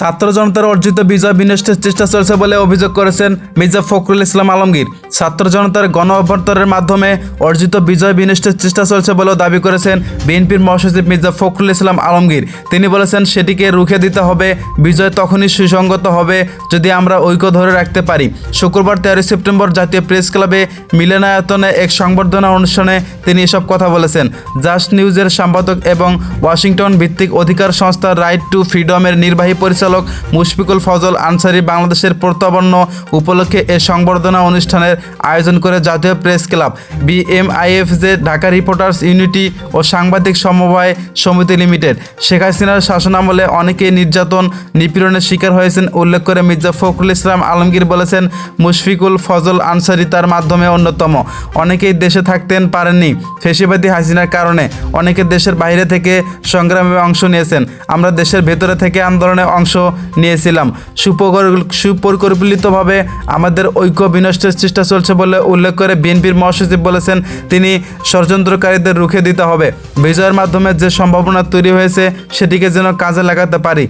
ছাত্র জনতার অর্জিত বিজয় বিনষ্টের চেষ্টা চলছে বলে অভিযোগ করেছেন মির্জা ফখরুল ইসলাম আলমগীর। ছাত্র জনতার গণ অভ্যন্তরের মাধ্যমে অর্জিত বিজয় বিনষ্টের চেষ্টা চলছে বলেও দাবি করেছেন বিএনপির মহাসচিব মির্জা ফখরুল ইসলাম আলমগীর। তিনি বলেছেন, সেটিকে রুখে দিতে হবে, বিজয় তখনই সুসংগত হবে যদি আমরা ঐক্য ধরে রাখতে পারি। শুক্রবার তেরোই সেপ্টেম্বর জাতীয় প্রেস ক্লাবে মিলনায়তনে এক সংবর্ধনা অনুষ্ঠানে তিনি এসব কথা বলেছেন। জাস্ট নিউজের সম্পাদক এবং ওয়াশিংটন ভিত্তিক অধিকার সংস্থা রাইট টু ফ্রিডমের নির্বাহী পরিচালক মুশফিকুল ফজল আনসারি বাংলাদেশের প্রত্যাবর্ণ উপলক্ষে এ সংবর্ধনা অনুষ্ঠানের আয়োজন করে জাতীয় প্রেস ক্লাব বিএমআইএফ যে ঢাকা রিপোর্টার্স ইউনিটি ও সাংবাদিক সমবায় সমিতি লিমিটেড। শেখ হাসিনার শাসনামলে অনেকেই নির্যাতন, নিপীড়নের শিকার হয়েছেন, উল্লেখ করে মির্জা ফখরুল ইসলাম আলমগীর বলেছেন, মুশফিকুল ফজল আনসারি তার মাধ্যমে অন্যতম। অনেকেই দেশে থাকতেন, পারেননি। ফেসিবাদী হাসিনার কারণে অনেকে দেশের বাইরে থেকে সংগ্রামে অংশ নিয়েছেন। আমরা দেশের ভেতরে থেকে আন্দোলনে অংশ নিয়েছিলাম। সুপকর- সুপরিকল্পিতভাবে আমাদের ঐক্য বিনষ্টের চেষ্টা চলছে বলে উল্লেখ করে বিএনপির মহাসচিব বলেছেন, তিনি ষড়যন্ত্রকারীদের রুখে দিতে হবে। বিজয়ের মাধ্যমে যে সম্ভাবনা তৈরি হয়েছে, সেটিকে যেন কাজে লাগাতে পারি।